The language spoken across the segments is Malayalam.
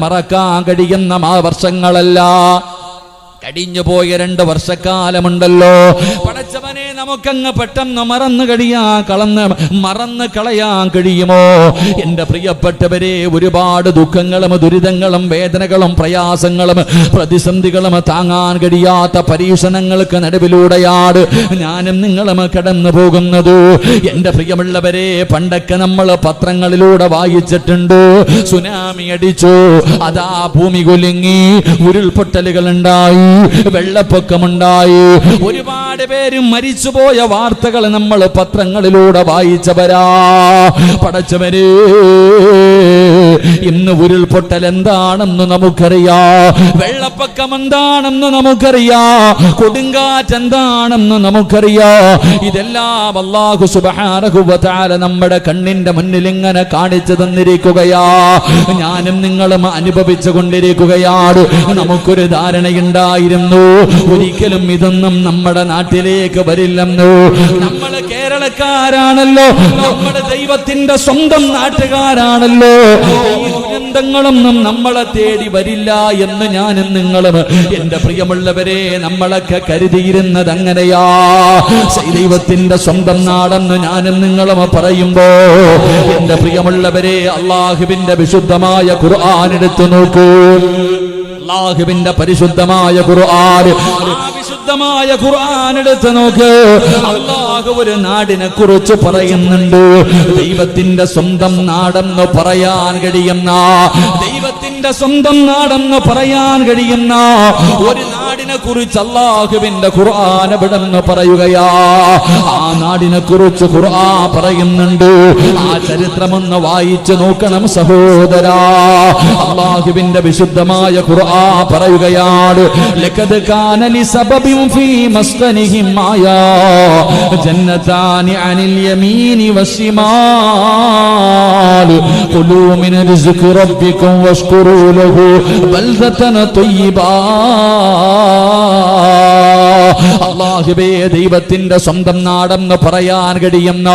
മറക്കാൻ കഴിയുന്ന ആ കഴിഞ്ഞു പോയ രണ്ട് വർഷക്കാലമുണ്ടല്ലോ. പടച്ചവനെ നമുക്കങ്ങ് പെട്ടെന്ന് മറന്നു കഴിയാ കളന്ന് മറന്ന് കളയാൻ കഴിയുമോ? എന്റെ പ്രിയപ്പെട്ടവരെ ഒരുപാട് ദുഃഖങ്ങളും ദുരിതങ്ങളും വേദനകളും പ്രയാസങ്ങളും പ്രതിസന്ധികളും താങ്ങാൻ കഴിയാത്ത പരീക്ഷണങ്ങൾക്ക് നടുവിലൂടെയാണ് ഞാനും നിങ്ങളും കടന്നു പോകുന്നത്. എന്റെ പ്രിയമുള്ളവരെ പണ്ടൊക്കെ നമ്മൾ പത്രങ്ങളിലൂടെ വായിച്ചിട്ടുണ്ട്. സുനാമി അടിച്ചു അതാ ഭൂമി കുലുങ്ങി ഉരുൾപൊട്ടലുകൾ ഉണ്ടായി. വെള്ളപ്പൊക്കമുണ്ടായി. ഒരുപാട് പേര് മരിച്ചുപോയ വാർത്തകൾ നമ്മൾ പത്രങ്ങളിലൂടെ വായിച്ചവരാ. പടച്ചവരെ ഇന്ന് ഉരുൾപൊട്ടൽ എന്താണെന്ന് നമുക്കറിയാ. വെള്ളപ്പൊക്കം എന്താണെന്ന് നമുക്കറിയാ. കൊടുങ്കാറ്റ് എന്താണെന്ന് നമുക്കറിയാ. ഇതെല്ലാം അള്ളാഹു സുബഹാനഹുവതാല നമ്മുടെ കണ്ണിന്റെ മുന്നിൽ ഇങ്ങനെ കാണിച്ചു തന്നിരിക്കുകയാ. ഞാനും നിങ്ങളും അനുഭവിച്ചു കൊണ്ടിരിക്കുകയാണ്. നമുക്കൊരു ധാരണയുണ്ടായിരുന്നു ഒരിക്കലും ഇതൊന്നും നമ്മുടെ നാട്ടിലേക്ക് വരില്ലെന്നു? നമ്മൾ കേരളക്കാരാണല്ലോ. നമ്മുടെ ദൈവത്തിന്റെ സ്വന്തം നാട്ടുകാരാണല്ലോ. ദുരന്തങ്ങളൊന്നും നമ്മളെ തേടി വരില്ല എന്ന് ഞാനും നിങ്ങളും എന്റെ പ്രിയമുള്ളവരെ നമ്മളൊക്കെ കരുതിയിരുന്നത് അങ്ങനെയാ. ദൈവത്തിന്റെ സ്വന്തം നാടെന്ന് ഞാനും നിങ്ങളും പറയുമ്പോ എന്റെ പ്രിയമുള്ളവരെ അള്ളാഹുവിന്റെ വിശുദ്ധമായ ഖുർആൻ എടുത്തു നോക്കൂ. അള്ളാഹുവിന്റെ പരിശുദ്ധമായ ഖുർആൻ. വിശുദ്ധമായ ഖുർആൻ എടുത്ത് നോക്ക്. അള്ളാഹു ഒരു നാടിനെ കുറിച്ച് പറയുന്നുണ്ട്. ദൈവത്തിന്റെ സ്വന്തം നാടെന്ന് പറയാൻ കഴിയുന്ന. ദൈവത്തിന്റെ സ്വന്തം നാടെന്ന് പറയാൻ കഴിയുന്ന. ഒരു നാടിനെ കുറിച്ച് അള്ളാഹുവിന്റെ ഖുർആൻ എവിടെന്ന് പറയുകയാ. ആ നാടിനെ കുറിച്ച് ഖുർആ പറയുന്നുണ്ട്. ആ ചരിത്രമൊന്ന് വായിച്ചു നോക്കണം സഹോദരാ. അള്ളാഹുവിന്റെ വിശുദ്ധമായ ഖുർആ പറയുകയാണ് ലഖദ് കാന ലിസബബിൻ ഫീ മസ്കനിഹിം ആയാ ജന്നതാനി അനിൽ യമീനി വശിമാൽ. കുലൂ മിൻ റിസ്ഖി റബ്ബികും വഷ്കുറൂ ലഹു. ബൽദതൻ ത്വയ്യിബാ അള്ളാഹുബേ ദൈവത്തിന്റെ സ്വന്തം നാടെന്ന് പറയാൻ കഴിയുന്ന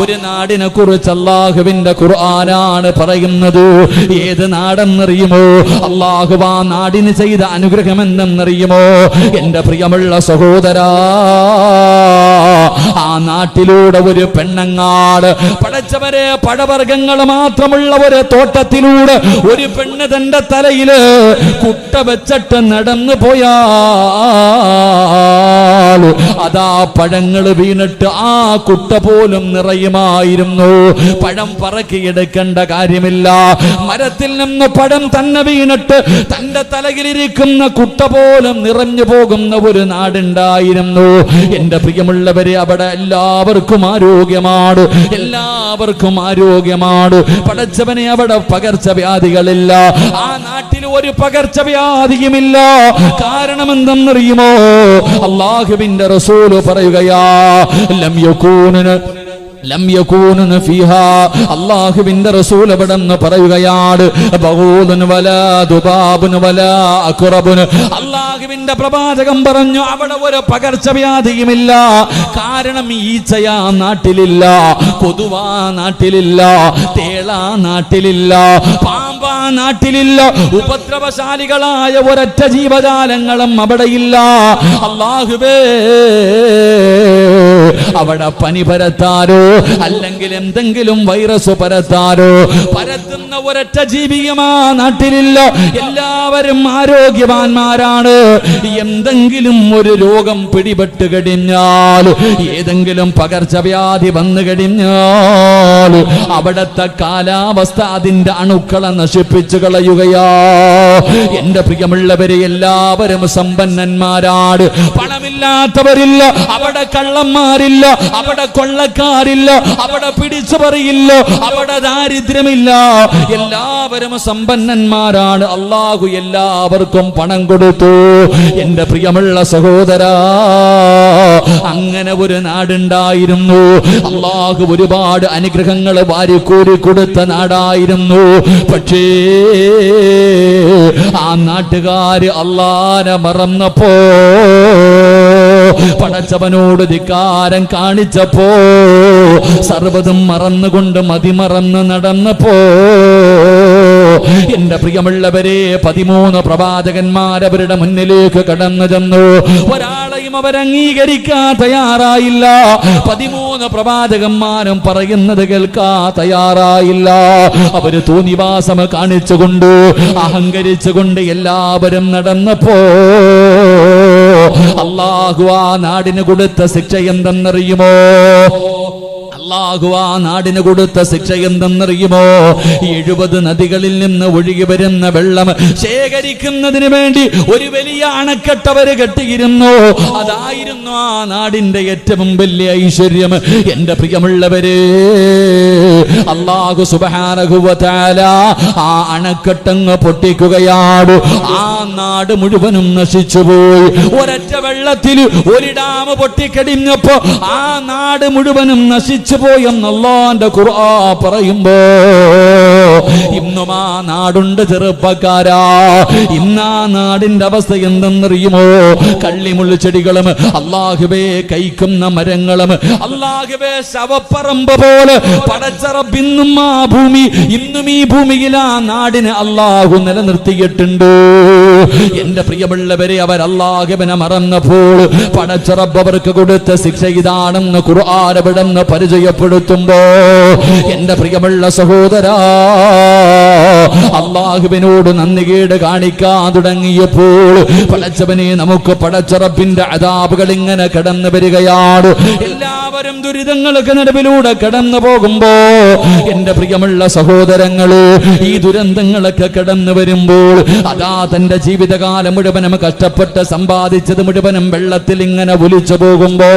ഒരു നാടിനെ കുറിച്ച് അള്ളാഹുവിന്റെ ഖുർആനാണ് പറയുന്നത്. ഏത് നാടെന്നറിയുമോ? അള്ളാഹു ആ നാടിന് ചെയ്ത അനുഗ്രഹം എന്തെന്നറിയുമോ എന്റെ പ്രിയമുള്ള സഹോദരാ ആ നാട്ടിലൂടെ ഒരു പെണ്ണങ്ങാട് പടച്ചവരെ പഴവർഗങ്ങൾ മാത്രമുള്ള ഒരു തോട്ടത്തിലൂടെ ഒരു പെണ്ണ് തന്റെ തലയിൽ കുട്ട വെച്ചിട്ട് നടന്നു പോയാ. അതാ പഴങ്ങൾ വീണിട്ട് ആ കുട്ട പോലും നിറയുമായിരുന്നു. പഴം പറക്കിയെടുക്കേണ്ട കാര്യമില്ല. മരത്തിൽ നിന്ന് പഴം തന്നെ വീണിട്ട് തന്റെ തലകിലിരിക്കുന്ന കുട്ട പോലും നിറഞ്ഞു പോകുന്ന ഒരു നാടുണ്ടായിരുന്നു. എന്റെ പ്രിയമുള്ളവരെ അവിടെ എല്ലാവർക്കും ആരോഗ്യമാണ്. എല്ലാവർക്കും ആരോഗ്യമാണ്. പടച്ചവനെ അവിടെ പകർച്ചവ്യാധികളില്ല ആ നാട്ടിൽ ഒരു പകർച്ചവ്യാധിയുമില്ല കാരണം എന്തെന്നറിയുമോ അള്ളാഹുവിന്റെ റസൂൽ പറയുകയാ ലം യകൂനു ഫീഹാ അല്ലാഹുവിന്റെ റസൂൽ എവിടെന്ന് പറയുകയാണ് അള്ളാഹുവിന്റെ പ്രവാചകം പറഞ്ഞു അവിടെ ഒരു പകർച്ചവ്യാധിയുമില്ല കാരണം ഈച്ചയാ നാട്ടിലില്ല കൊതുവാ നാട്ടിലില്ല തേളാ നാട്ടിലില്ല പാമ്പാ നാട്ടിലില്ല ഉപദ്രവശാലികളായ ഒരൊറ്റ ജീവജാലങ്ങളും അവിടെയില്ല. അള്ളാഹുബേ അവിടെ പനി പരത്താരോ അല്ലെങ്കിൽ എന്തെങ്കിലും വൈറസ് പരത്താരോ പരത്തുന്ന ഒരൊറ്റ ജീവിയുമാ നാട്ടിലില്ല. എല്ലാവരും ആരോഗ്യവാന്മാരാണ്. എന്തെങ്കിലും ഒരു രോഗം പിടിപെട്ട് കഴിഞ്ഞാൽ ഏതെങ്കിലും പകർച്ചവ്യാധി വന്നു കഴിഞ്ഞാൽ അവിടത്തെ കാലാവസ്ഥ അതിന്റെ അണുക്കളെ നശിപ്പിച്ചു കളയുകയാ. എന്റെ പ്രിയമുള്ളവരെ എല്ലാവരും സമ്പന്നന്മാരാണ് പണമില്ലാത്തവരില്ല അവിടെ കള്ളന്മാരില്ല അവിടെ കൊള്ളക്കാരില്ല അവിടെ പിടിച്ചു പറയില്ല അവിടെ ദാരിദ്ര്യമില്ല. എല്ലാവരും സമ്പന്നന്മാരാണ്. അള്ളാഹു എല്ലാവർക്കും പണം കൊടുത്തു. എന്റെ പ്രിയമുള്ള സഹോദര അങ്ങനെ ഒരു നാടുണ്ടായിരുന്നു. അള്ളാഹു ഒരുപാട് അനുഗ്രഹങ്ങൾ വാരിക്കൂരി കൊടുത്ത നാടായിരുന്നു. പക്ഷേ ആ നാട്ടുകാര് അള്ളാനെ മറന്നപ്പോ പടച്ചവനോട് ധിക്കാരം കാണിച്ചപ്പോ സർവതും മറന്നുകൊണ്ട് മതിമറന്ന് നടന്നപ്പോ എന്റെ പ്രിയമുള്ളവരെ പതിമൂന്ന് പ്രവാചകന്മാരവരുടെ മുന്നിലേക്ക് കടന്നു ചെന്നു. ഒരാളെയും അവരംഗീകരിക്കാൻ തയ്യാറായില്ല. പതിമൂന്ന് പ്രവാചകന്മാരും പറയുന്നത് കേൾക്കാൻ തയ്യാറായില്ല. അവർ തോന്നിവാസം കാണിച്ചുകൊണ്ട് അഹങ്കരിച്ചുകൊണ്ട് എല്ലാവരും നടന്നപ്പോ അള്ളാഹു ആ നാടിന് കൊടുത്ത ശിക്ഷ എന്തെന്നറിയുമോ? അള്ളാഹു ആ നാടിന് കൊടുത്ത ശിക്ഷ എന്തെന്നറിയുമോ? എഴുപത് നദികളിൽ നിന്ന് ഒഴുകി വരുന്ന വെള്ളം ശേഖരിക്കുന്നതിന് വേണ്ടി ഒരു വലിയ അണക്കെട്ടവര് കെട്ടിയിരുന്നു? അതായിരുന്നു ആ നാടിന്റെ ഏറ്റവും വലിയ ഐശ്വര്യം. എന്റെ പ്രിയമുള്ളവരെ അള്ളാഹു സുബാനഹുവല ആ അണക്കെട്ടങ്ങ് പൊട്ടിക്കുകയാണ് ആ നാട് മുഴുവനും നശിച്ചുപോയി. ഒരൊറ്റ വെള്ളത്തിൽ ഒരു ഡാം പൊട്ടിക്കടിഞ്ഞപ്പോ ആ നാട് മുഴുവനും നശിച്ചു. പോയെന്നല്ലാന്റെ ഖുർആ പറയുമ്പോ ഇന്നും ആ നാടുണ്ട് ചെറുപ്പക്കാരാ. ഇന്നാ നാടിന്റെ അവസ്ഥ എന്തെന്നറിയുമോ? കള്ളിമുള്ളു ചെടികളും അള്ളാഹുബേ കൈക്കുന്ന മരങ്ങളും അള്ളാഹുബേ ശവപ്പറമ്പ് പോലെ പടച്ചറബിന്നും ആ ഭൂമി ഇന്നും ഈ ഭൂമിയിൽ ആ നാടിന് അള്ളാഹു നിലനിർത്തിയിട്ടുണ്ട്. എന്റെ പ്രിയമുള്ളവരെ അവർ അല്ലാഹുവിനെ മറന്നപ്പോൾ പടച്ചറബ് അവർക്ക് കൊടുത്ത ശിക്ഷ ഇതാണെന്ന് കുറുആരവിടെന്ന് പരിചയപ്പെടുത്തുമ്പോ എന്റെ പ്രിയമുള്ള സഹോദരാ അള്ളാഹുവിനോട് നന്ദികേട് കാണിക്കാൻ തുടങ്ങിയപ്പോൾ പടച്ചവനെ നമുക്ക് പടച്ചറപ്പിന്റെ അതാപുകൾ ഇങ്ങനെ കടന്നു വരികയാണ്. എല്ലാവരും ദുരിതങ്ങൾക്ക് നടുവിലൂടെ കടന്നു പോകുമ്പോ എന്റെ പ്രിയമുള്ള സഹോദരങ്ങൾ ഈ ദുരന്തങ്ങളൊക്കെ കടന്നു വരുമ്പോൾ അതാ തന്റെ ജീവിതകാലം മുഴുവനും കഷ്ടപ്പെട്ട് സമ്പാദിച്ചത് മുഴുവനും വെള്ളത്തിൽ ഇങ്ങനെ ഒലിച്ചു പോകുമ്പോ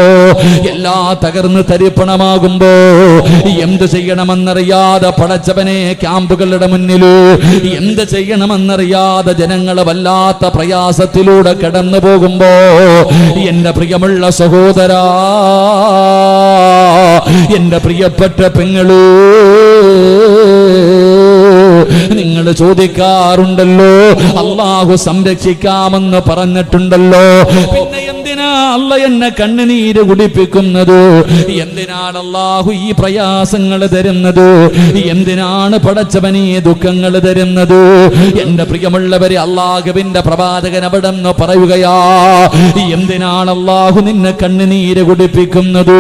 എല്ലാ തകർന്ന് തരിപ്പണമാകുമ്പോ എന്ത് ചെയ്യണമെന്നറിയാതെ പടച്ചവനെ ക്യാമ്പുകളുടെ മുന്നിലൂ എന്ത് ചെയ്യണമെന്നറിയാതെ ജനങ്ങളെ വല്ലാത്ത പ്രയാസത്തിലൂടെ കടന്നു പോകുമ്പോ എന്റെ പ്രിയമുള്ള സഹോദരാ എന്റെ പ്രിയപ്പെട്ട പെങ്ങളൂ നിങ്ങൾ ചോദിക്കാറുണ്ടല്ലോ. അള്ളാഹു സംരക്ഷിക്കാമെന്ന് പറഞ്ഞിട്ടുണ്ടല്ലോ. എന്തിനാ അല്ല എന്നെ കണ്ണുനീര് കുടിപ്പിക്കുന്നത്? എന്തിനാണ് അള്ളാഹു ഈ പ്രയാസങ്ങൾ തരുന്നത്? എന്തിനാണ് പടച്ചവനീ ദുഃഖങ്ങൾ തരുന്നത്? എന്റെ പ്രിയമുള്ളവരെ അള്ളാഹുവിന്റെ പ്രവാചകൻ അവിടെ നിന്ന് പറയുകയാ എന്തിനാണ് അള്ളാഹു നിന്നെ കണ്ണുനീര് കുടിപ്പിക്കുന്നത്?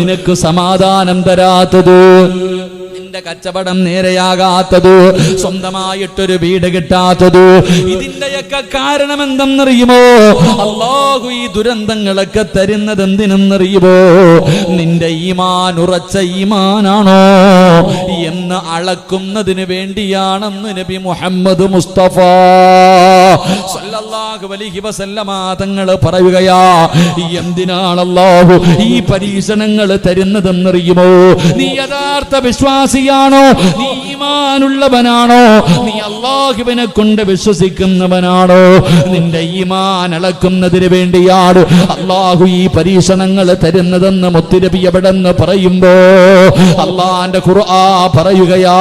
നിനക്ക് സമാധാനം തരാത്തത്? നിന്റെ കച്ചവടം നേരെയാകാത്തത് സ്വന്തമായിട്ടൊരു വീട് കിട്ടാത്തത്. ഇതിന്റെയൊക്കെ കാരണം എന്തെന്നറിയുമോ അള്ളാഹു ഈ ദുരന്തങ്ങളൊക്കെ തരുന്നത് എന്തിനെന്നറിയുമോ നിന്റെ ഈമാൻ ഉറച്ച ഈമാനാണോ? എന്ന് അളക്കുന്നതിന് വേണ്ടിയാണെന്ന് നബി മുഹമ്മദ് മുസ്തഫ. സല്ലല്ലാഹു അലൈഹി വസല്ലമ തങ്ങൾ പറയുകയാ എന്തിനാണ് അല്ലാഹു ഈ പരീക്ഷണങ്ങൾ തരുന്നതെന്നറിയുമോ? നീ യഥാർത്ഥ വിശ്വാസിയാണോ? നീ ഈമാനുള്ളവനാണോ? നീ അള്ളാഹുവിനെ കൊണ്ട് വിശ്വസിക്കുന്നവനാണോ? നിന്റെ ഈമാൻ അളക്കുന്നതിന് വേണ്ടിയാണ് അള്ളാഹു ഈ പരീക്ഷണങ്ങൾ തരുന്നതെന്ന് മുത്തിരബി എവിടെന്ന് പറയുമ്പോ അള്ളാന്റെ ഖുർആ പറയുകയാ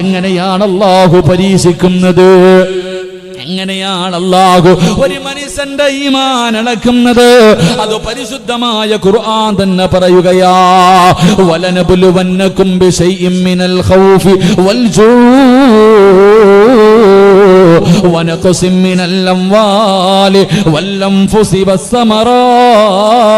എങ്ങനെയാണ് അള്ളാഹു പരീക്ഷിക്കുന്നത് എങ്ങനെയാണ് അല്ലാഹു ഒരു മനുഷ്യന്റെ ഈമാൻ അളക്കുന്നത് അത് പരിശുദ്ധമായ ഖുർആൻ തന്നെ പറയുകയാ വലനബുലുവന്നകും ബിശൈഇൻ മിനൽ ഖൗഫി വൽ ജൂ ونقص من الأموال والأنفس والثمرات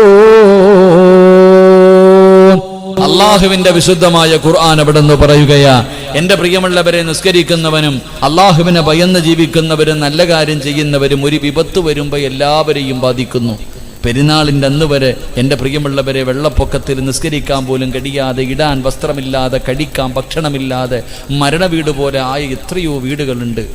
അള്ളാഹുവിന്റെ വിശുദ്ധമായ ഖുർആൻ അവിടെ നിന്ന് പറയുകയാ എന്റെ പ്രിയമുള്ളവരെ നിസ്കരിക്കുന്നവനും അള്ളാഹുവിനെ ഭയന്ന് ജീവിക്കുന്നവരും നല്ല കാര്യം ചെയ്യുന്നവരും ഒരു വിപത്ത് വരുമ്പോൾ എല്ലാവരെയും ബാധിക്കുന്നു. പെരുന്നാളിന്റെ അന്ന് വരെ എന്റെ പ്രിയമുള്ളവരെ വെള്ളപ്പൊക്കത്തിൽ നിസ്കരിക്കാൻ പോലും കഴിയാതെ ഇടാൻ വസ്ത്രമില്ലാതെ കഴിക്കാൻ ഭക്ഷണമില്ലാതെ മരണവീട് പോലെ ആയ എത്രയോ വീടുകളുണ്ട്.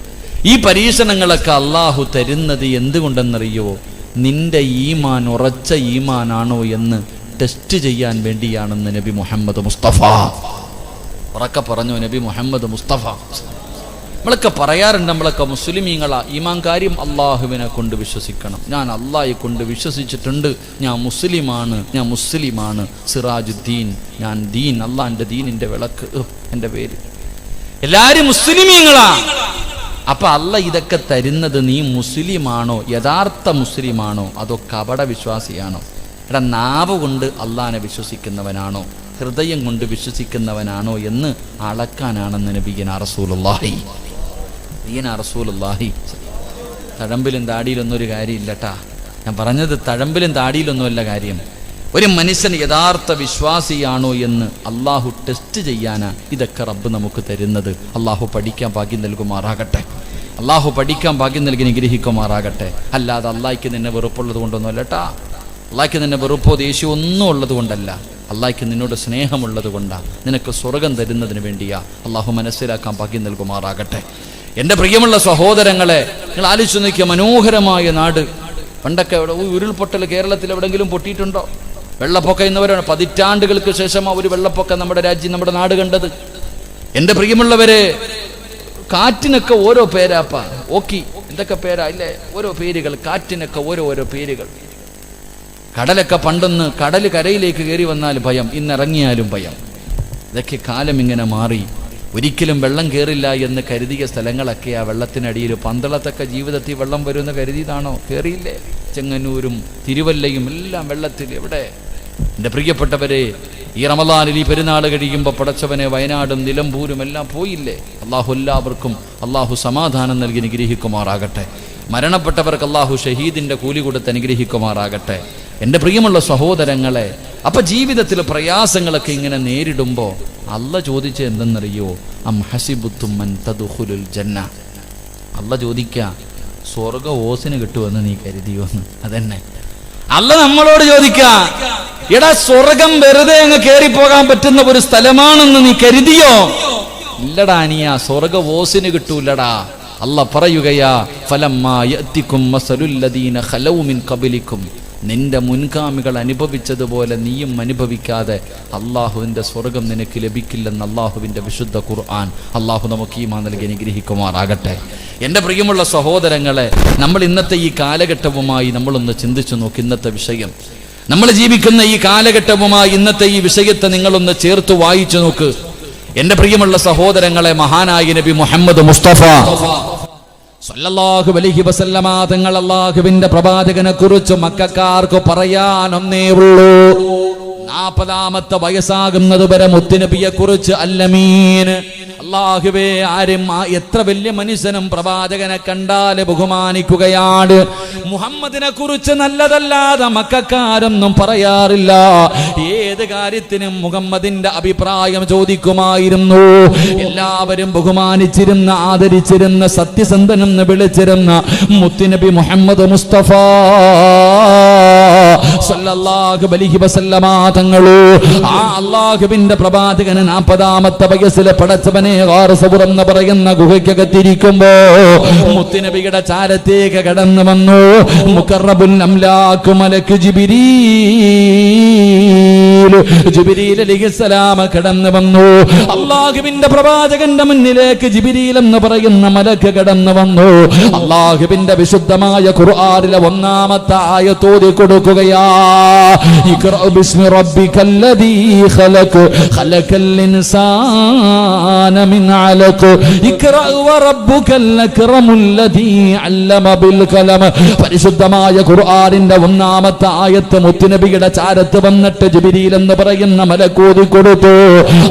ഈ പരീക്ഷണങ്ങളൊക്കെ അള്ളാഹു തരുന്നത് എന്തുകൊണ്ടെന്നറിയോ? നിന്റെ ഈമാൻ ഉറച്ച ഈമാനാണോ എന്ന്. ടെസ്റ്റ് ചെയ്യാൻ വേണ്ടിയാണെന്ന് നബി മുഹമ്മദ് മുസ്തഫ. ഉറക്കെ പറഞ്ഞു നബി മുഹമ്മദ് മുസ്തഫ. നമ്മളൊക്കെ പറയാറുണ്ട് നമ്മളൊക്കെ മുസ്ലിമീങ്ങളാ. ഈമാൻ കാര്യം അള്ളാഹുവിനെ കൊണ്ട് വിശ്വസിക്കണം. ഞാൻ അള്ളാഹെ കൊണ്ട് വിശ്വസിച്ചിട്ടുണ്ട്. ഞാൻ മുസ്ലിമാണ് ഞാൻ മുസ്ലിമാണ്. സിറാജുദ്ദീൻ ഞാൻ ദീൻ. അള്ളാഹിന്റെ ദീനിന്റെ വിളക്ക് എന്റെ പേര്. എല്ലാരും മുസ്ലിമീങ്ങളാ. അപ്പൊ അല്ല ഇതൊക്കെ തരുന്നത് നീ മുസ്ലിമാണോ യഥാർത്ഥ മുസ്ലിമാണോ അതോ കപട വിശ്വാസിയാണോ എടാ നാവ് കൊണ്ട് അള്ളാനെ വിശ്വസിക്കുന്നവനാണോ? ഹൃദയം കൊണ്ട് വിശ്വസിക്കുന്നവനാണോ എന്ന് അളക്കാനാണെന്ന് നബിയന റസൂലുള്ളാഹി. നബിയന റസൂലുള്ളാഹി. തഴമ്പിലും താടിയിലൊന്നും ഒരു കാര്യമില്ലട്ടാ. ഞാൻ പറഞ്ഞത് തഴമ്പിലും താടിയിലൊന്നുമല്ല കാര്യം. ഒരു മനുഷ്യൻ യഥാർത്ഥ വിശ്വാസിയാണോ എന്ന് അള്ളാഹു ടെസ്റ്റ് ചെയ്യാനാ ഇതൊക്കെ റബ്ബ് നമുക്ക് തരുന്നത്. അള്ളാഹു പഠിക്കാൻ ഭാഗ്യം നൽകുമാറാകട്ടെ. അള്ളാഹു പഠിക്കാൻ ഭാഗ്യം നൽകി നിഗ്രഹിക്കുമാറാകട്ടെ അല്ലാതെ അള്ളാഹിക്ക് നിന്നെ വെറുപ്പുള്ളത് കൊണ്ടൊന്നും അല്ലട്ടാ അള്ളാഹിക്ക് നിന്നെ വെറുപ്പോ ദേഷ്യം ഒന്നും ഉള്ളത് കൊണ്ടല്ല. അള്ളാഹിക്ക് നിന്നോട് സ്നേഹമുള്ളത് കൊണ്ടാണ് നിനക്ക് സ്വർഗം തരുന്നതിന് വേണ്ടിയാ. അള്ളാഹു മനസ്സിലാക്കാൻ ഭാഗ്യം നൽകുമാറാകട്ടെ. എന്റെ പ്രിയമുള്ള സഹോദരങ്ങളെ നിങ്ങൾ ആലോചിച്ച് നോക്കിയ മനോഹരമായ നാട്. പണ്ടൊക്കെ ഇവിടെ ഉരുൾപൊട്ടൽ കേരളത്തിൽ എവിടെങ്കിലും പൊട്ടിയിട്ടുണ്ടോ? വെള്ളപ്പൊക്കം എന്നവരാണ് പതിറ്റാണ്ടുകൾക്ക് ശേഷം ആ ഒരു വെള്ളപ്പൊക്കം നമ്മുടെ രാജ്യം നമ്മുടെ നാട് കണ്ടത്. എന്റെ പ്രിയമുള്ളവരെ കാറ്റിനൊക്കെ ഓരോ പേരാപ്പ. ഓക്കി എന്തൊക്കെ പേരാ? ഇല്ലേ ഓരോ പേരുകൾ കാറ്റിനൊക്കെ ഓരോ ഓരോ പേരുകൾ. കടലൊക്കെ പണ്ടൊന്ന് കടൽ കരയിലേക്ക് കയറി വന്നാൽ ഭയം ഇന്നിറങ്ങിയാലും ഭയം. ഇതൊക്കെ കാലം ഇങ്ങനെ മാറി. ഒരിക്കലും വെള്ളം കയറില്ല എന്ന് കരുതിയ സ്ഥലങ്ങളൊക്കെ ആ വെള്ളത്തിനടിയിൽ പന്തളത്തൊക്കെ ജീവിതത്തിൽ വെള്ളം വരുമെന്ന് കരുതിയതാണോ? കയറിയില്ലേ ചെങ്ങന്നൂരും തിരുവല്ലയും എല്ലാം വെള്ളത്തിൽ എവിടെ? എന്റെ പ്രിയപ്പെട്ടവരെ ഈ റമദാനിൽ ഈ പെരുന്നാൾ കഴിയുമ്പോൾ പടച്ചവനെ വയനാടും നിലമ്പൂരും എല്ലാം പോയില്ലേ? അള്ളാഹു എല്ലാവർക്കും അള്ളാഹു സമാധാനം നൽകി അനുഗ്രഹിക്കുമാറാകട്ടെ. മരണപ്പെട്ടവർക്ക് അള്ളാഹു ഷഹീദിന്റെ കൂലി കൊടുത്ത് അനുഗ്രഹിക്കുമാറാകട്ടെ. എന്റെ പ്രിയമുള്ള സഹോദരങ്ങളെ അപ്പൊ ജീവിതത്തിൽ പ്രയാസങ്ങളൊക്കെ ഇങ്ങനെ നേരിടുമ്പോൾ അല്ല ചോദിച്ച എന്തെന്നറിയോ? അം ഹസിബുത്തുമ്മൻ തദുഹുലുൽ ജന്ന. അല്ല ചോദിക്ക സ്വർഗ ഓസിന് കിട്ടുമെന്ന് നീ കരുതിയോന്ന്. അതന്നെ. അല്ല നമ്മളോട് ചോദിക്ക എടാ സ്വർഗം വെറുതെ അങ്ങ് കയറിപ്പോകാൻ പോകാൻ പറ്റുന്ന ഒരു സ്ഥലമാണെന്ന് നീ കരുതിയോ? ഇല്ലടാ അനിയ സ്വർഗ ഓസിന് കിട്ടൂല്ലടാ അല്ല പറയുകയാ ഫലം കബലിക്കും നിന്റെ മുൻഗാമികൾ അനുഭവിച്ചതുപോലെ നീയും അനുഭവിക്കാതെ അള്ളാഹുവിന്റെ സ്വർഗം നിനക്ക് ലഭിക്കില്ലെന്ന് അള്ളാഹുവിന്റെ വിശുദ്ധ ഖുർആൻ അള്ളാഹു നമുക്ക് ഈ മാ നൽകി അനുഗ്രഹിക്കുമാറാകട്ടെ. എന്റെ പ്രിയമുള്ള സഹോദരങ്ങളെ നമ്മൾ ഇന്നത്തെ ഈ കാലഘട്ടവുമായി നമ്മളൊന്ന് ചിന്തിച്ചു നോക്കി ഇന്നത്തെ വിഷയം. നമ്മൾ ജീവിക്കുന്ന ഈ കാലഘട്ടവുമായി ഇന്നത്തെ ഈ വിഷയത്തെ നിങ്ങളൊന്ന് ചേർത്ത് വായിച്ചു നോക്ക്. എന്റെ പ്രിയമുള്ള സഹോദരങ്ങളെ മഹാനായ നബി മുഹമ്മദ് മുസ്തഫ സല്ലല്ലാഹു അലൈഹി വസല്ലമ തങ്ങൾ അല്ലാഹുവിന്റെ പ്രവാചകനെ കുറിച്ച് മക്കാർക്ക് പറയാനൊന്നേ ഉള്ളൂ നാൽപ്പതാമത്തെ വയസ്സാകുന്നത് വരെ മുത്തുനബിയെ കുറിച്ച് അല്ലമീൻ. അള്ളാഹുവേ ആരും എത്ര വലിയ മനുഷ്യനും പ്രവാചകനെ കണ്ടാൽ ബഹുമാനിക്കുകയാണ്. മുഹമ്മദിനെ കുറിച്ച് നല്ലതല്ലാതെ മക്കാരൊന്നും പറയാറില്ല. ഏത് കാര്യത്തിനും മുഹമ്മദിന്റെ അഭിപ്രായം ചോദിക്കുമായിരുന്നു. എല്ലാവരും ബഹുമാനിച്ചിരുന്ന ആദരിച്ചിരുന്ന സത്യസന്ധനെന്ന് വിളിച്ചിരുന്ന മുത്തുനബി മുഹമ്മദ് മുസ്തഫ തങ്ങളു ആ അള്ളാഹുവിന്റെ പ്രഭാതകന് നാൽപ്പതാമത്തെ വയസ്സിലെ പടച്ചവനെ ഹാറസപുറം എന്ന് പറയുന്ന ഗുഹയ്ക്കകത്തിരിക്കുമ്പോ മുത്തുനബിയുടെ ചാരത്തേക്ക് കടന്നു വന്നു. മുക്കറബുൽ അംലാക്കു മലക്ക് ജിബിരീൽ ജിബിരീൽ അലിഹിസ്സലാമ കടന്നു വന്നു. അള്ളാഹുവിന്റെ പ്രവാചകന്റെ മുന്നിലേക്ക് ജിബിരിയിൽ എന്ന് പറയുന്ന മലക്ക് കടന്നു വന്നു. അള്ളാഹുവിന്റെ വിശുദ്ധമായ ഖുർആനിലെ ഒന്നാമത്തെ ആയത്തോതി കൊടുക്കുകയാ. പരിശുദ്ധമായ ഖുർആനിന്റെ ഒന്നാമത്തെ ആയത്ത് മുത്തുനബിയുടെ ചാരത്ത് വന്നിട്ട് ജിബിരിയിൽ എന്ന് പറയുന്ന മലക്കൂതി കൊടുത്തു.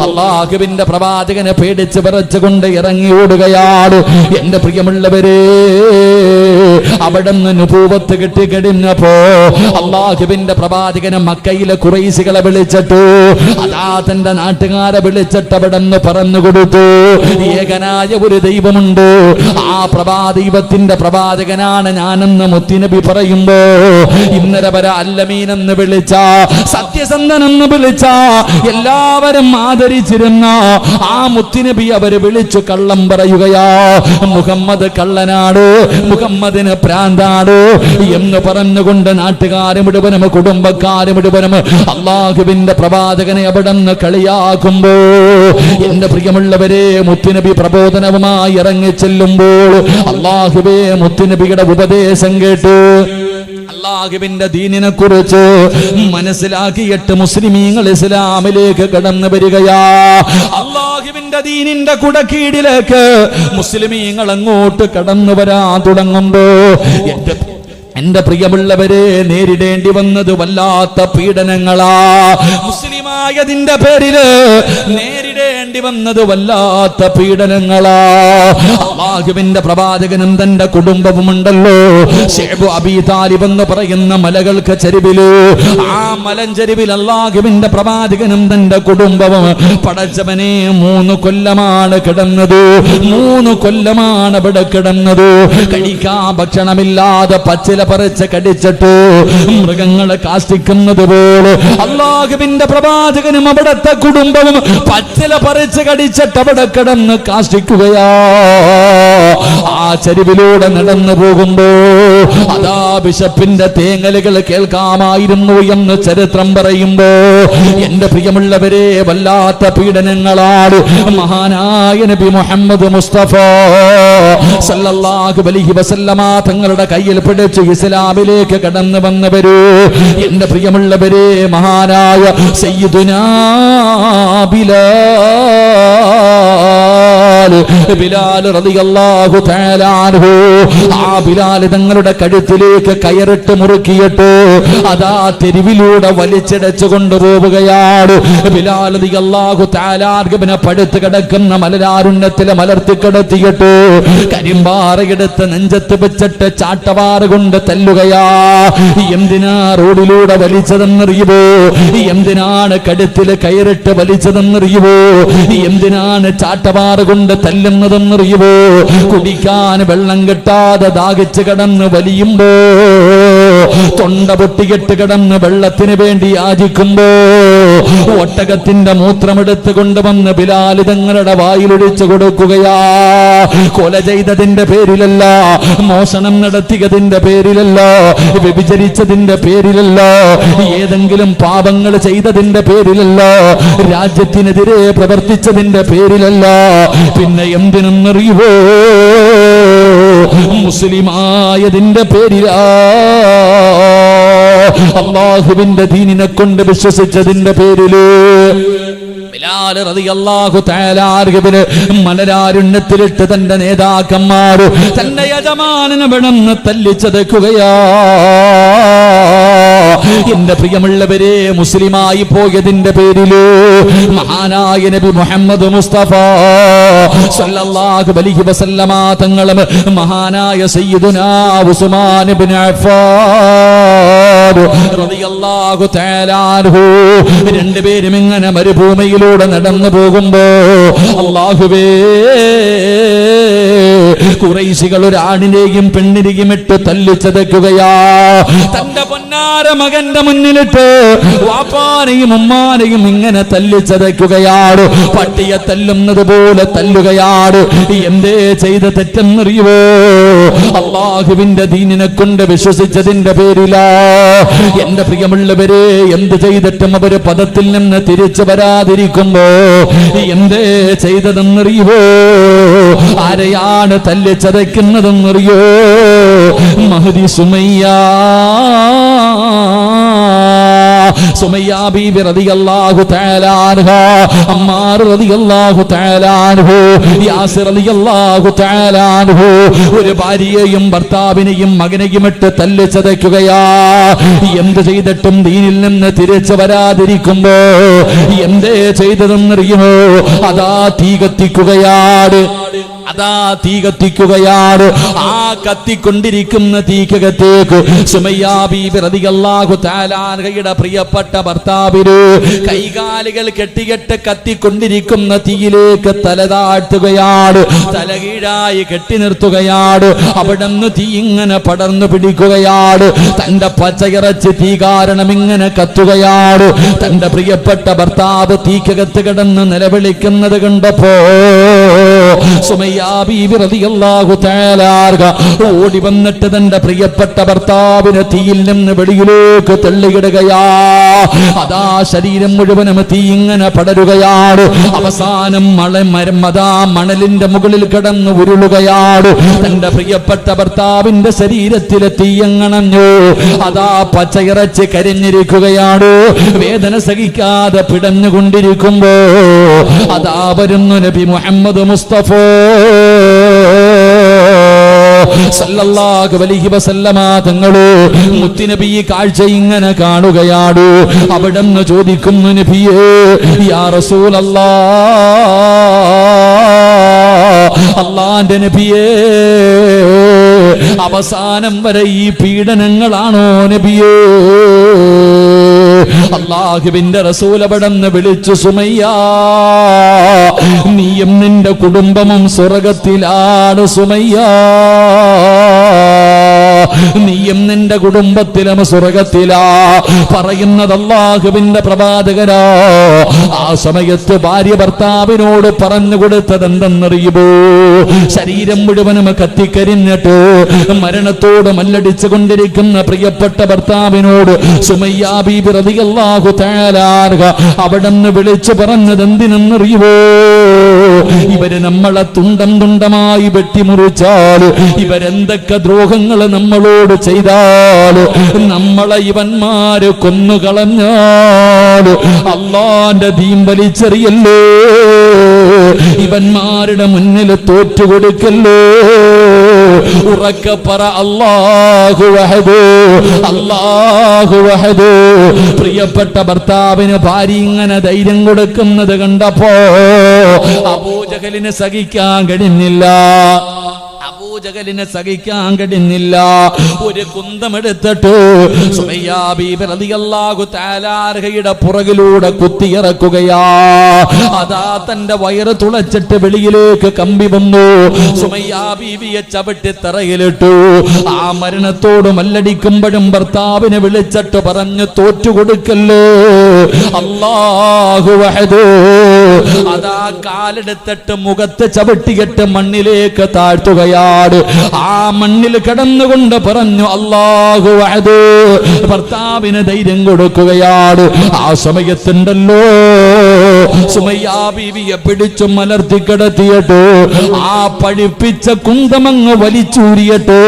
അള്ളാഹുവിന്റെ പ്രവാചകനെ പേടിച്ച് വിറച്ചുകൊണ്ട് ഇറങ്ങി ഓടുകയാണ്. എന്റെ പ്രിയമുള്ളവരെ അവിടെ നിന്ന് നുപൂവത്ത് കിട്ടിക്കഴിഞ്ഞപ്പോ അള്ളാഹുവിന്റെ പ്രവാചകനെ മക്കയിലെ കുറൈശികളെ വിളിച്ചിട്ടു. അതാ തന്റെ നാട്ടുകാരെ വിളിച്ചിട്ട് അവിടെ നിന്ന് പറഞ്ഞു കൊടുത്തു. ഏകനായ ഒരു ദൈവമുണ്ട്. ആ പ്രഭാ ദൈവത്തിന്റെ പ്രവാചകനാണ് ഞാനെന്ന് മുത്തിനബി പറയുമ്പോ ഇന്നലെ വരെ അല്ലമീനെന്ന് വിളിച്ച സത്യസന്ധനെന്ന് എന്ന് വിളിച്ച എല്ലാവരും ആദരിച്ചിരുന്ന. ആ മുത്തുനബി അവർ വിളിച്ചു കള്ളം പറയുകയാ. മുഹമ്മദ് കള്ളനാട് മുഹമ്മദിന് പ്രാന്താണ് എന്ന് പറഞ്ഞുകൊണ്ട് നാട്ടുകാരും മുഴുവനും കുടുംബക്കാരും മുഴുവനും അള്ളാഹുവിന്റെ പ്രവാചകനെ അവിടെ നിന്ന് കളിയാക്കുമ്പോ എന്റെ പ്രിയമുള്ളവരെ മുത്തുനബി പ്രബോധനവുമായി ഇറങ്ങി ചെല്ലുമ്പോൾ അള്ളാഹുബേ മുത്തുനബിയുടെ ഉപദേശം കേട്ടു അള്ളാഹുവിന്റെ ദീനിനെ കുറിച്ച് മനസ്സിലാക്കിയിട്ട് മുസ്ലിമീങ്ങൾ ഇസ്ലാമിലേക്ക് കടന്നു വരികയാ. അള്ളാഹുവിന്റെ ദീനിന്റെ കുടക്കീടിലേക്ക് മുസ്ലിമീങ്ങൾ അങ്ങോട്ട് കടന്നു വരാൻ തുടങ്ങുമ്പോ എന്റെ പ്രിയമുള്ളവരെ നേരിടേണ്ടി വന്നത് വല്ലാത്ത പീഡനങ്ങളാ. മുസ്ലിമായതിന്റെ പേരിൽ നേരിടേണ്ടി വന്നത് വല്ലാത്ത പീഡനങ്ങളാ. അള്ളാഹുവിന്റെ പ്രവാചകനും തന്റെ കുടുംബവും ഉണ്ടല്ലോ ഷേബു അബി താലിബ് എന്ന് പറയുന്ന മലകൾക്ക് ചരിവിൽ. ആ മലഞ്ചരിവിൽ അള്ളാഹുവിന്റെ പ്രവാചകനും തന്റെ കുടുംബവും പടച്ചവനെ മൂന്ന് കൊല്ലമാണ് കിടന്നത്. മൂന്ന് കൊല്ലമാണ് ഇവിടെ കിടന്നത്. കഴിക്കാൻ ഭക്ഷണമില്ലാതെ പച്ചില പറിച്ച് കടിച്ചിട്ട് മൃഗങ്ങളെ കാഷ്ടിക്കുന്നത് പോലെ അള്ളാഹുവിന്റെ പ്രവാചകനും അവിടത്തെ കുടുംബവും പച്ചില പറിച്ച് കടിച്ചിട്ട് കിടന്ന് കാഷ്ടിക്കുകയാ. ആ ചരിവിലൂടെ നടന്നു പോകുമ്പോ അതാ ബിഷപ്പിന്റെ തേങ്ങലുകൾ കേൾക്കാമായിരുന്നു എന്ന് ചരിത്രം പറയുമ്പോ എന്റെ പ്രിയമുള്ളവരെ വല്ലാത്ത പീഡനങ്ങളാൽ മഹാനായ നബി മുഹമ്മദ് മുസ്തഫ സല്ലല്ലാഹു അലൈഹി വസല്ലമ തങ്ങളുടെ കയ്യിൽ പിടിച്ച് ഇസ്ലാമിലേക്ക് കടന്നു വന്നവരു? എന്റെ പ്രിയമുള്ളവരെ മഹാനായ സയ്യിദുനാ ബിലാൽ ബിലാൽ റളിയല്ലാഹു തആല അൻഹു. ആ ബിലാൽ തങ്ങളുടെ കഴുത്തിലേക്ക് കയറിട്ട് മുറുക്കിയിട്ട് അതാ തെരുവിലൂടെ വലിച്ചിടച്ചു കൊണ്ടുപോവുകയാണ് പടുത്ത് കിടക്കുന്ന മലരാരുണ്യത്തിലെ മലർത്തി കിടത്തിയിട്ട് കരിമ്പാറയെടുത്ത് നെഞ്ചത്ത് വെച്ചിട്ട് ചാട്ടവാറ് കൊണ്ട് തല്ലുകയാ. എന്തിനാ റോഡിലൂടെ വലിച്ചതെന്നറിയുമോ എന്തിനാണ് കഴുത്തിൽ കയറിട്ട് വലിച്ചതെന്നറിയുമോ എന്തിനാണ് ചാട്ടവാറ് കൊണ്ട് തല്ലുന്നതെന്നറിയുമോ കുടിക്കാൻ വെള്ളം കിട്ടാതെ ദാഹിച്ച് കിടന്ന് വലിയുമ്പോ തൊണ്ട പൊട്ടികെട്ട് കിടന്ന് വെള്ളത്തിന് വേണ്ടി യാചിക്കുമ്പോ ഒട്ടകത്തിന്റെ മൂത്രമെടുത്ത് കൊണ്ടുവന്ന് ബിലാലിതങ്ങളുടെ വായിലൊഴിച്ചു കൊടുക്കുകയാ. കൊല ചെയ്തതിന്റെ പേരിലല്ല മോഷണം നടത്തിയതിന്റെ പേരിലല്ല വ്യഭിചരിച്ചതിന്റെ പേരിലല്ല ഏതെങ്കിലും പാപങ്ങൾ ചെയ്തതിന്റെ പേരിലല്ല രാജ്യത്തിനെതിരെ പ്രവർത്തിച്ചതിന്റെ പേരിലല്ല. പിന്നെ എന്തിനെന്നറിയുവോ? മുസ്ലിമായതിന്റെ പേരിലാ. അള്ളാഹുവിന്റെ ദീനിനെ കൊണ്ട് വിശ്വസിച്ചതിന്റെ പേരിൽ മലരാരുണ്യത്തിലിട്ട് തന്റെ നേതാക്കന്മാർ തന്റെ യജമാനനെ വിടന്ന് തല്ലിച്ചതക്കുകയാ. എന്റെ പ്രിയമുള്ളവരെ മുസ്ലിമായി പോയതിന്റെ പേരിൽ മഹാനായ നബി മുഹമ്മദ് മുസ്തഫ സല്ലല്ലാഹു അലൈഹി വസല്ലമ തങ്ങളും മഹാനായ സയ്യിദുനാ ഉസ്മാൻ ഇബ്നു അഫ്ഫാൻ രണ്ടുപേരും ഇങ്ങനെ മരുഭൂമിയിലൂടെ നടന്നു പോകുമ്പോ അള്ളാഹുവേ കുറൈശികൾ ഒരാണിനെയും പെണ്ണിനെയും ഇട്ട് തല്ലിച്ചതയ്ക്കുകയാ തന്റെ പൊന്നാര മകന്റെ മുന്നിലിട്ട് വാപ്പാനെയും ഉമ്മാനെയും ഇങ്ങനെ തല്ലിച്ചതയ്ക്കുകയാണ് പട്ടിയെ തല്ലുന്നത് പോലെ തല്ലുകയാണ് എന്തേ ചെയ്ത തെറ്റെന്നറിയുവോ? അള്ളാഹുവിന്റെ ദീനിനെ കൊണ്ട് വിശ്വസിച്ചതിന്റെ പേരിലാ. എന്റെ പ്രിയമുള്ളവരെ എന്ത് ചെയ്തിട്ടും അവർ പദത്തിൽ നിന്ന് തിരിച്ചു വരാതിരിക്കുമ്പോ എന്തേ ചെയ്തതെന്നറിയുവോ? ആരെയാണ് തല്ലിച്ചതയ്ക്കുന്നതെന്നറിയോ? മഹദി സുമയ്യ ഒരു ഭാര്യയെയും ഭർത്താവിനെയും മകനെയും ഇട്ട് തല്ലിച്ചതയ്ക്കുകയാ എന്ത് ചെയ്തിട്ടും ദീനിൽ നിന്ന് തിരിച്ചു വരാതിരിക്കുമ്പോ എന്തേ ചെയ്തതെന്നറിയുമോ? അതാ തീ കത്തിക്കുകയാണ്. അതാ തീ കത്തിക്കുകയാണ് ആ കത്തിക്കൊണ്ടിരിക്കുന്ന തീക്കകത്തേക്ക് സുമയ്യാബിയുടെ പ്രിയപ്പെട്ട ഭർത്താവിന് കൈകാലുകൾ കെട്ടികെട്ട് കത്തിക്കൊണ്ടിരിക്കുന്ന തീയിലേക്ക് തല താഴ്ത്തുകയാണ്. തലകീഴായി കെട്ടി നിർത്തുകയാണ്. അവിടെ നിന്ന് തീ ഇങ്ങനെ പടർന്നു പിടിക്കുകയാണ്. തന്റെ പച്ചയിറച്ച് തീ കാരണം ഇങ്ങനെ കത്തുകയാണ്. തന്റെ പ്രിയപ്പെട്ട ഭർത്താവ് തീക്കകത്ത് കിടന്ന് നിലവിളിക്കുന്നത് കണ്ടപ്പോ ഓടി വന്നിട്ട് തന്റെ പ്രിയപ്പെട്ട ഭർത്താവിനെ തീയിൽ നിന്ന് വെളിയിലേക്ക് തള്ളിയിടുകയാ. അതാ ശരീരം മുഴുവനും തീ ഇങ്ങനെ പടരുകയാണ്. അവസാനം മഴ മരമതാ മണലിന്റെ മുകളിൽ കിടന്ന് ഉരുളുകയാണ്. തന്റെ പ്രിയപ്പെട്ട ഭർത്താവിന്റെ ശരീരത്തിലെ തീയങ്ങണഞ്ഞു അതാ പച്ചയിറച്ച് കരിഞ്ഞിരിക്കുകയാണ്. വേദന സഹിക്കാതെ പിടഞ്ഞുകൊണ്ടിരിക്കുമ്പോ അതാ വരുന്നു നബി മുഹമ്മദ് മുസ്തഫ. തങ്ങൾ മുത്തിനബി കാഴ്ച ഇങ്ങനെ കാണുകയാണ് അവിടെന്ന് ചോദിക്കുന്നു നബിയേ യാ റസൂലല്ലാ അള്ളാന്റെ നബിയേ അവസാനം വരെ ഈ പീഡനങ്ങളാണോ നബിയേ? അള്ളാഹുവിന്റെ റസൂലപടന്ന് വിളിച്ചു സുമയ്യ നീയും നിന്റെ കുടുംബമും സ്വർഗത്തിലാണ് സുമയ്യ. നീയും നിന്റെ കുടുംബത്തിലും സ്വർഗത്തിലാ. പറയുന്നത് അള്ളാഹുവിന്റെ പ്രവാചകരാ ആ സമയത്ത് ഭാര്യ ഭർത്താവിനോട് പറഞ്ഞു കൊടുത്തത് എന്തെന്നറിയുമോ ശരീരം മുഴുവനും കത്തിക്കരിഞ്ഞിട്ട് മരണത്തോട് മല്ലടിച്ചു കൊണ്ടിരിക്കുന്ന പ്രിയപ്പെട്ട ഭർത്താവിനോട് സുമയ്യാ ബീബി റളിയല്ലാഹു തആല അവിടെ നിന്ന് വിളിച്ചു പറഞ്ഞത് എന്തിനെന്നറിയുമോ ഇവർ നമ്മളെ തുണ്ടം തുണ്ടമായി വെട്ടിമുറിച്ചാൽ ഇവരെന്തൊക്കെ ദ്രോഹങ്ങൾ നമ്മളോട് ചെയ്താൽ നമ്മളെ ഇവന്മാര് കൊന്നുകളഞ്ഞാൽ അള്ളാന്റെ ദീൻ വലിച്ചെറിയല്ലേ? ഇവന്മാരുടെ മുന്നിൽ തോറ്റുകൊടുക്കല്ലേ കൊടുക്കല്ലേ? പറ അല്ലാഹു വഹദു. പ്രിയപ്പെട്ട ഭർത്താവിന് ഭാര്യ ഇങ്ങനെ ധൈര്യം കൊടുക്കുന്നത് കണ്ടപ്പോ അബൂജഹലിന് സഹിക്കാൻ കഴിഞ്ഞില്ല. അബൂജഹലിനെ സഹിക്കാൻ കഴിഞ്ഞില്ല. ഒരു കുന്തമെടുത്തിട്ട് പുറകിലൂടെ കുത്തിയിറക്കുകയാ. അതാ തന്റെ വയറ് തുളച്ചിട്ട് വെളിയിലേക്ക് കമ്പി വന്നു. സുമയ്യാ ബീവിയെ ചവിട്ടി തറയിലിട്ടു. ആ മരണത്തോട് മല്ലടിക്കുമ്പോഴും ഭർത്താവിനെ വിളിച്ചിട്ട് പറഞ്ഞു തോറ്റു കൊടുക്കല്ലോ. വഹദു. അതാ കാലെടുത്തിട്ട് മുഖത്ത് ചവിട്ടിയിട്ട് മണ്ണിലേക്ക് താഴ്ത്തുകയാണ് ആ മണ്ണിൽ കിടന്നുകൊണ്ട് പറഞ്ഞു വഹദു ഭർത്താവിന് ധൈര്യം കൊടുക്കുകയാണ് ആ സമയത്തുണ്ടല്ലോ. സുമയ്യാ ബീവിയെ പിടിച്ചു മലർത്തി കിടത്തിയിട്ട് ആ പഴിപ്പിച്ച കുന്തമങ്ങ് വലിച്ചൂരിയിട്ട്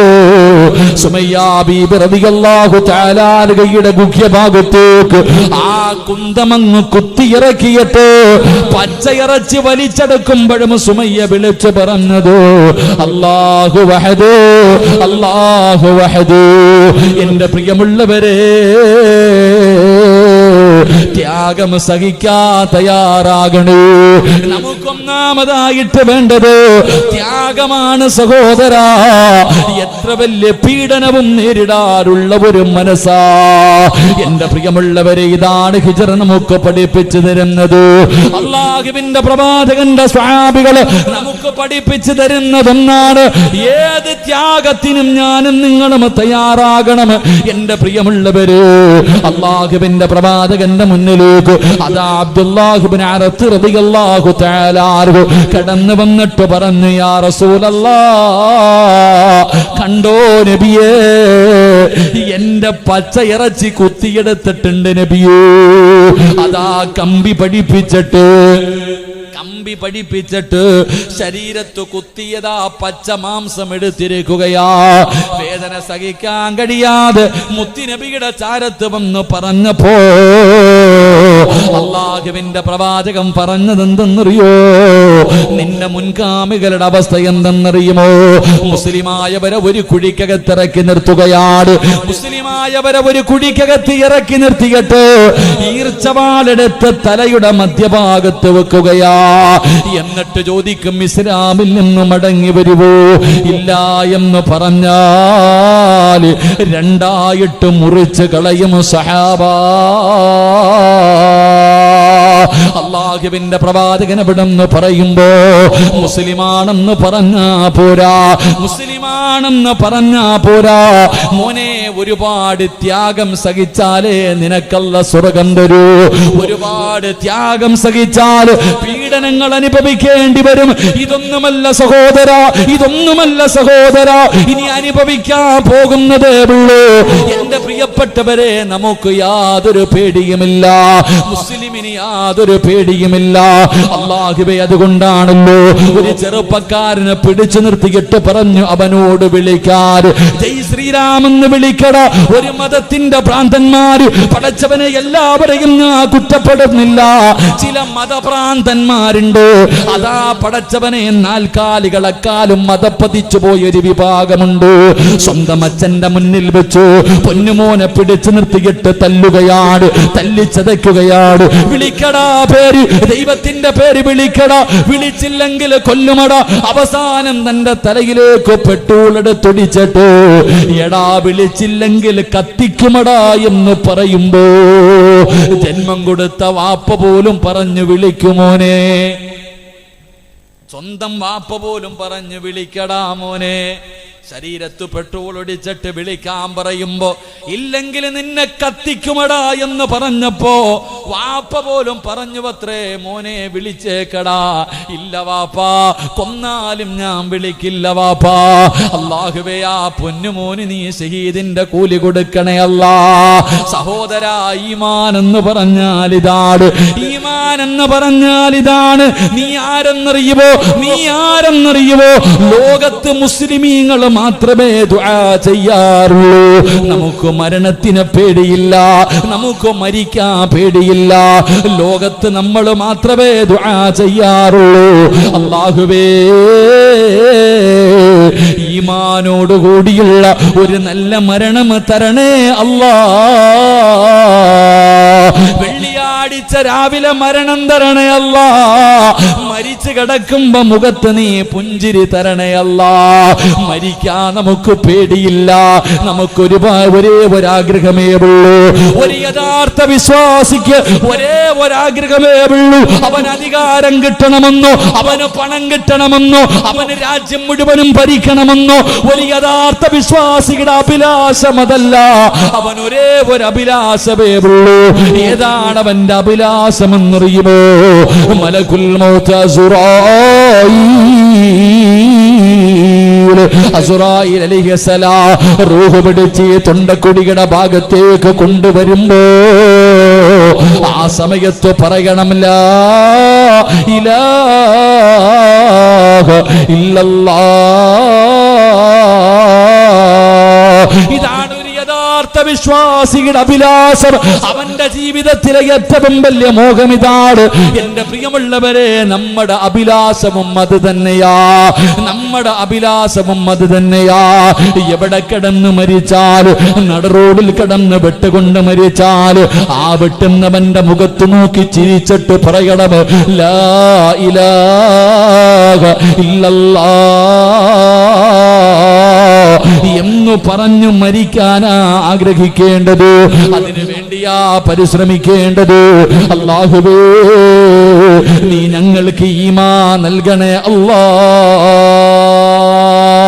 സുമയ്യാ ബീബി റളിയല്ലാഹു തആലായുടെ ഗുഹ്യഭാഗത്തേക്ക് ആ കുന്തമങ്ങ് കുത്തിയിറക്കിയിട്ട് പച്ചയിറച്ചി വലിച്ചെടുക്കുമ്പോഴും സുമയ്യ വിളിച്ചു പറഞ്ഞത് അല്ലാഹു വഹദു അല്ലാഹു വഹദു. എന്റെ പ്രിയമുള്ളവരെ ത്യാഗം സഹിക്കാൻ തയ്യാറാകണേ. നമുക്കൊന്നാമതായിട്ട് വേണ്ടത് ത്യാഗമാണ് സഹോദര. എത്ര വലിയ പീഡനവും നേരിടാറുള്ള ഒരു മനസ്സാ. എന്റെ പ്രിയമുള്ളവരെ ഇതാണ് ഹിജറ നമുക്ക് പഠിപ്പിച്ചു തരുന്നത്. അള്ളാഹുവിന്റെ പ്രവാചകന്റെ സ്വാമികൾ നമുക്ക് പഠിപ്പിച്ചു തരുന്നതൊന്നാണ് ഏത് ത്യാഗത്തിനും ഞാനും നിങ്ങളും തയ്യാറാകണം. എന്റെ പ്രിയമുള്ളവര് അള്ളാഹുവിന്റെ പ്രവാചകന്റെ മുന്നിലേക്ക്. അതാ അബ്ദുല്ലാഹുബിൻ അൻഹു കടന്നു വന്നിട്ട് പറഞ്ഞു യാ റസൂലല്ലാ കണ്ടോ നബിയേ എന്റെ പച്ച ഇറച്ചി കുത്തിയെടുത്തിട്ടുണ്ട് നബിയോ. അതാ കമ്പി പഠിപ്പിച്ചിട്ട് കമ്പി പഠിപ്പിച്ചിട്ട് ശരീരത്ത് കുത്തിയതാ പച്ച മാംസം എടുത്തിരിക്കുകയാ. വേദന സഹിക്കാൻ കഴിയാതെ മുത്തിനബിയുടെ ചാരത്ത് വന്ന് പറഞ്ഞപ്പോ അള്ളാഹുവിന്റെ പ്രവാചകം പറഞ്ഞതെന്തെന്നറിയോ? നിന്റെ മുൻഗാമികളുടെ അവസ്ഥ എന്തെന്നറിയുമോ? മുസ്ലിമായവരെ ഒരു കുഴിക്കകത്തിറക്കി നിർത്തുകയാണ്. മുസ്ലിമായവരെ ഒരു കുഴിക്കകത്ത് ഇറക്കി നിർത്തിയിട്ട് ഈർച്ചവാളെടുത്ത് തലയുടെ മധ്യഭാഗത്ത് വെക്കുകയാ. എന്നിട്ട് ചോദിക്കും ഇസ്ലാമിൽ നിന്ന് മടങ്ങി വരുവോ? ഇല്ല എന്ന് പറഞ്ഞാൽ രണ്ടായിട്ട് മുറിച്ച് കളയും സഹാബാ. അള്ളാഹുവിന്റെ പ്രവാചകൻ എവിടെന്ന് പറയുമ്പോ മുസ്ലിമാണെന്ന് പറഞ്ഞാ പോരാ മുസ്ലിമാണെന്ന് പറഞ്ഞാ പോരാ. മോനെ ഒരുപാട് ത്യാഗം സഹിച്ചാലേ നിനക്കല്ല സ്വർഗം തരൂ. ഒരുപാട് ത്യാഗം സഹിച്ചാൽ പീഡനങ്ങൾ അനുഭവിക്കേണ്ടി വരും. ഇതൊന്നുമല്ല സഹോദര ഇതൊന്നുമല്ല സഹോദര. ഇനി അനുഭവിക്കാൻ പോകുന്നതേ ഉള്ളൂ എന്റെ പ്രിയപ്പെട്ടവരെ നമുക്ക് യാതൊരു പേടിയുമില്ല. മുസ്ലിമിന് യാതൊരു പേടിയുമില്ല. അള്ളാഹുബെ അതുകൊണ്ടാണല്ലോ ഒരു ചെറുപ്പക്കാരനെ പിടിച്ചു നിർത്തിയിട്ട് പറഞ്ഞു അവനോട് വിളിക്കാൻ. ജയ് ശ്രീരാമെന്ന് വിളിക്കട. ഒരു മതത്തിന്റെ ഭ്രാന്തന്മാര് പടച്ചവനെ എല്ലാവരെയും കുറ്റപ്പെടുന്നില്ല. ചില മതഭ്രാന്തന്മാരുണ്ട് അതാ പടച്ചവനെ നാൽക്കാലികളെക്കാളും മതപ്പതിച്ചു പോയൊരു വിഭാഗമുണ്ട്? സ്വന്തം അച്ഛന്റെ മുന്നിൽ വെച്ചു പൊന്നുമോനെ പിടിച്ചു നിർത്തിയിട്ട് തല്ലുകയാണ് തല്ലിച്ചതയ്ക്കുകയാണ് വിളിക്കടാ പേര് ദൈവത്തിന്റെ പേര് വിളിക്കടാ. വിളിച്ചില്ലെങ്കിൽ കൊല്ലുമട. അവസാനം തന്റെ തലയിലേക്ക് പെട്ടൂളെടുത്തൊടിച്ചിട്ട് എടാ വിളിച്ചില്ലെങ്കിൽ കത്തിക്കുമടാ എന്ന് പറയുമ്പോ ജന്മം കൊടുത്ത വാപ്പ പോലും പറഞ്ഞു വിളിക്കുമോനെ. സ്വന്തം വാപ്പ പോലും പറഞ്ഞു വിളിക്കടാ മോനെ. ശരീരത്ത് പെട്രോൾ ഒടിച്ചിട്ട് വിളിക്കാൻ പറയുമ്പോ ഇല്ലെങ്കിൽ നിന്നെ കത്തിക്കുമടാ എന്ന് പറഞ്ഞപ്പോ വാപ്പ പോലും പറഞ്ഞു പത്രേ മോനെ വിളിച്ചേക്കടാ. ഇല്ല വാപ്പാ കൊന്നാലും ഞാൻ വിളിക്കില്ല വാപ്പാ. അള്ളാഹുവേ ആ പൊന്നുമോന് നീ ഷഹീദിന്റെ കൂലി കൊടുക്കണേ അല്ലാ. സഹോദര ഈമാൻ എന്ന് പറഞ്ഞാൽ ഇതാണ് ഈമാൻ എന്ന് പറഞ്ഞാൽ ഇതാണ് നീ ആരെന്നറിയുവോ? നീ ആരെന്നറിയുവോ? ലോകത്ത് മുസ്ലിമീങ്ങൾ മാത്രമേ ദുആ ചെയ്യാറുള്ളൂ. നമുക്ക് മരണത്തിന് പേടിയില്ല. നമുക്ക് മരിക്കാൻ പേടിയില്ല. ലോകത്ത് നമ്മൾ മാത്രമേ ദുആ ചെയ്യാറുള്ളൂ. അള്ളാഹുവേ ഈമാനോട് കൂടിയുള്ള ഒരു നല്ല മരണം തരണേ അല്ലാ. വെള്ളിയാഴ്ച രാവിലെ മരണം തരണേ അല്ല. മരിച്ചു കിടക്കുമ്പോ മുഖത്ത് നീ പുഞ്ചിരി തരണയല്ല. മരിക്കാൻ നമുക്ക് പേടിയില്ല. നമുക്ക് ഒരുപാട് ഒരേ ഒരാഗ്രഹമേ ഉള്ളൂ. ഒരു യഥാർത്ഥ വിശ്വാസിക്ക് ഒരേ ഒരാഗ്രഹമേ ഉള്ളൂ. അവൻ അധികാരം കിട്ടണമെന്നോ അവന് പണം കിട്ടണമെന്നോ അവന് രാജ്യം മുഴുവനും ഭരിക്കണമെന്നോ ഒരു യഥാർത്ഥ വിശ്വാസിയുടെ അഭിലാഷം അതല്ല. അവൻ ഒരേ ഒരു അഭിലാഷമേ ഉള്ളൂ. ഏതാണ് അവന്റെ അഭിലാഷമെന്നറിയുമോ? മലകുൽ മൗത്ത് റൂഹ് പിടിച്ച് തൊണ്ടക്കൊടിയുടെ ഭാഗത്തേക്ക് കൊണ്ടുവരുമ്പോ ആ സമയത്ത് പറയണമില്ല. ഇലാഹ ഇല്ലല്ലാ. ഇതാണ് യഥാർത്ഥ വിശ്വാസിയുടെ അഭിലാഷം അവന്റെ ജീവിതത്തിലെ ഏറ്റവും വലിയ മോഹം ഇതാണ് എന്റെ പ്രിയമുള്ളവരെ നമ്മുടെ അഭിലാഷവും അത് തന്നെയാ. നമ്മുടെ അഭിലാഷവും അത് തന്നെയാ. എവിടെ കിടന്ന് മരിച്ചാൽ നടറോഡിൽ കിടന്ന് വെട്ടുകൊണ്ട് മരിച്ചാൽ ആ വെട്ടുന്നവന്റെ മുഖത്ത് നോക്കി ചിരിച്ചിട്ട് പറയണം ലാ ഇലാ ഇല്ലല്ലാ. എന്നു പറഞ്ഞു മരിക്കാനാ ആഗ്രഹിക്കേണ്ടത്. അതിനു വേണ്ടിയാ പരിശ്രമിക്കേണ്ടത്. അള്ളാഹുബേ നീ ഞങ്ങൾക്ക് ഈമാ നൽകണേ അല്ലാ.